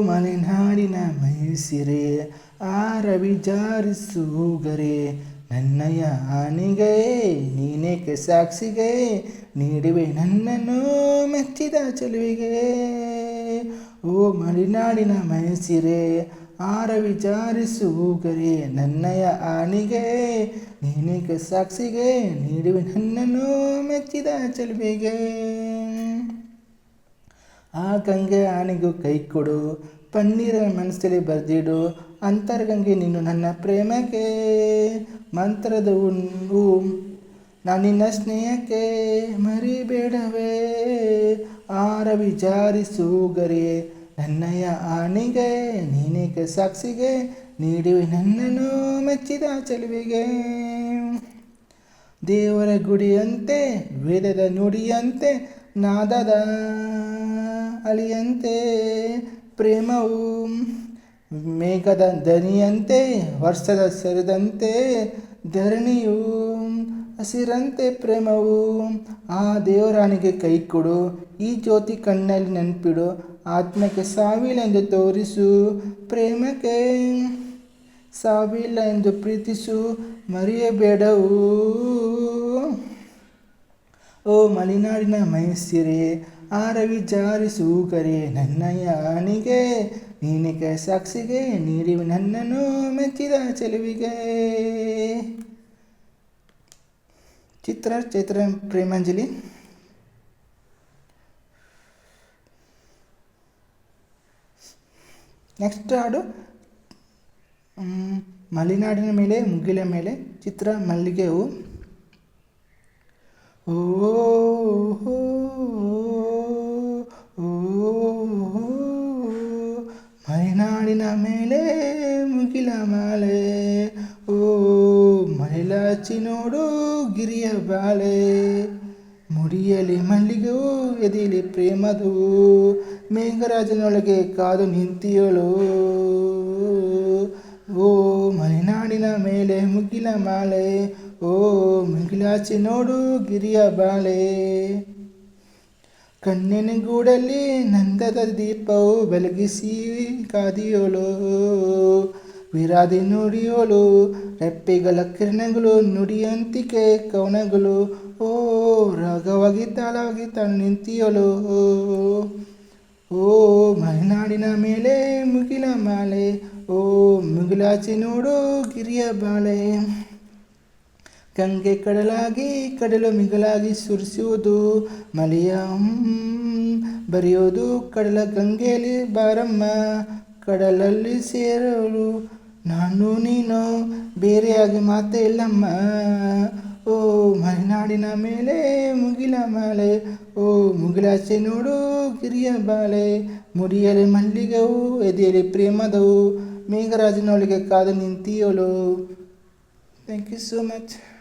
ಮಲೆನಾಡಿನ ಮೈಸಿರೆ, ಆರ ವಿಚಾರಿಸುಗರೆ ನನ್ನಯ ಆನೆಗೆ ನೀನೇಕೆ ಸಾಕ್ಷಿಗೆ, ನೀಡುವೆ ನನ್ನನ್ನು ಮೆಚ್ಚಿದ ಚೆಲುವಿಗೆ. ಓ ಮಲೆನಾಡಿನ ಮೈಸಿರೆ, ಆರ ವಿಚಾರಿಸುಗರೆ ನನ್ನಯ ಆನಿಗೆ ನೀನೇಕೆ ಸಾಕ್ಷಿಗೆ, ನೀಡುವೆ ನನ್ನನ್ನು ಮೆಚ್ಚಿದ ಚೆಲುವಿಗೆ. ಆ ಗಂಗೆ ಆನೆಗೂ ಕೈ ಕೊಡು, ಪನ್ನೀರ ಮನಸ್ಸಲ್ಲಿ ಬರೆದಿಡು, ಅಂತರ್ಗಂಗೆ ನೀನು ನನ್ನ ಪ್ರೇಮಕ್ಕೆ ಮಂತ್ರದ ಉಂಡು ನಾನು ನಿನ್ನ ಸ್ನೇಹಕ್ಕೆ ಮರಿಬೇಡವೇ, ಆರ ಗರಿಯೇ ನನ್ನಯ್ಯ ಆನೆಗೆ, ನೀನೇಕ ಸಾಕ್ಷಿಗೆ ನೀಡುವೆ ನನ್ನನ್ನು ಮೆಚ್ಚಿದ ಚೆಲುವಿಗೆ. ದೇವರ ಗುಡಿಯಂತೆ, ವೇದದ ನುಡಿಯಂತೆ ನಾದದ. ಅಲಿಯಂತೆ ಪ್ರೇಮವು ಮೇಘದ ದನಿಯಂತೆ, ವರ್ಷದ ಸರಿದಂತೆ ಧರಣಿಯು ಹಸಿರಂತೆ ಪ್ರೇಮವು. ಆ ದೇವರಾಣಿಗೆ ಕೈ ಕೊಡು, ಈ ಜ್ಯೋತಿ ಕಣ್ಣಲ್ಲಿ ನೆನಪಿಡು, ಆತ್ಮಕ್ಕೆ ಸಾವಿಲ್ಲ ಎಂದು ತೋರಿಸು, ಪ್ರೇಮಕ್ಕೆ ಸಾವಿಲ್ಲ ಎಂದು ಪ್ರೀತಿಸು, ಮರೆಯಬೇಡವು. ಓ ಮಲೆನಾಡಿನ ಮೈಸಿರೆ ಆರ ಕರೆ ನನ್ನಯ ನೀನೆ ನೀನಿಗೆ ಸಾಕ್ಷಿಗೆ ನೀಡಿವೆ ನನ್ನನ್ನು ಮೆಚ್ಚಿದ ಚೆಲುವಿಗೆ. ಚಿತ್ರ ಚೈತ್ರ ಪ್ರೇಮಾಂಜಲಿ. ನೆಕ್ಸ್ಟ್ ಹಾಡು. ಮಲೆನಾಡಿನ ಮೇಲೆ ಮುಗಿಲ ಮೇಲೆ ಚಿತ್ರ ಮಲ್ಲಿಗೆ ಹೋ, ಓ, ಮೈಲಾಚಿ ನೋಡು ಗಿರಿಯ ಬಾಳೆ. ಮುಡಿಯಲಿ ಮಲ್ಲಿಗೆವು ಎದಿಲಿ ಪ್ರೇಮದು. ಮೇಘರಾಜನೊಳಗೆ ಕಾದು ನಿಂತಿಯಳು. ಓ ಮಲೆನಾಡಿನ ಮೇಲೆ ಮುಗಿಲ ಮಾಲೆ. ಓ ಮುಗಿಲಾಚಿ ನೋಡು ಗಿರಿಯ ಬಾಳೆ. ಕಣ್ಣಿನ ಗೂಡಲ್ಲಿ ನಂದದ ದೀಪವು ಬೆಳಗಿಸಿ ಕಾದಿಯೋಳು. ವಿರಾದಿ ನುಡಿಯೋಳು ರೆಪ್ಪೆಗಳ ಕಿರಣಗಳು ನುಡಿಯಂತಿಕೆ ಕವನಗಳು. ಓ ರಾಗವಾಗಿ ತಾಳವಾಗಿ ತಾಳು ನಿಂತಿಯೋಳು ಓ, ಮಲೆನಾಡಿನ ಮೇಲೆ ಮುಗಿಲ ಮಾಲೆ. ಓ, ಮುಗಿಲಾಚಿ ನೋಡು ಗಿರಿಯ ಬಾಳೆ. ಗಂಗೆ ಕಡಲಾಗಿ, ಕಡಲು ಮಿಗಲಾಗಿ ಸುರಿಸುವುದು. ಮಲೆಯ ಬರೆಯೋದು ಕಡಲ ಗಂಗೆಯಲ್ಲಿ ಬಾರಮ್ಮ. ಕಡಲಲ್ಲಿ ಸೇರಲು ನಾನು ನೀನು, ಬೇರೆಯಾಗಿ ಮಾತೇ ಇಲ್ಲಮ್ಮ. ಓ ಮಲೆನಾಡಿನ ಮೇಲೆ ಮುಗಿಲ ಮಾಲೆ ಓ ಮುಗಿಲಾಚೆ ನೋಡು ಕಿರಿಯ ಬಾಳೆ. ಮುಡಿಯಲ್ಲಿ ಮಲ್ಲಿಗೆವು ಎದೆಯಲ್ಲಿ ಪ್ರೇಮದವು. ಮೇಘರಾಜನೊಳಗೆ ಕಾದು ನಿಂತಿಯೋಳು. Thank you so much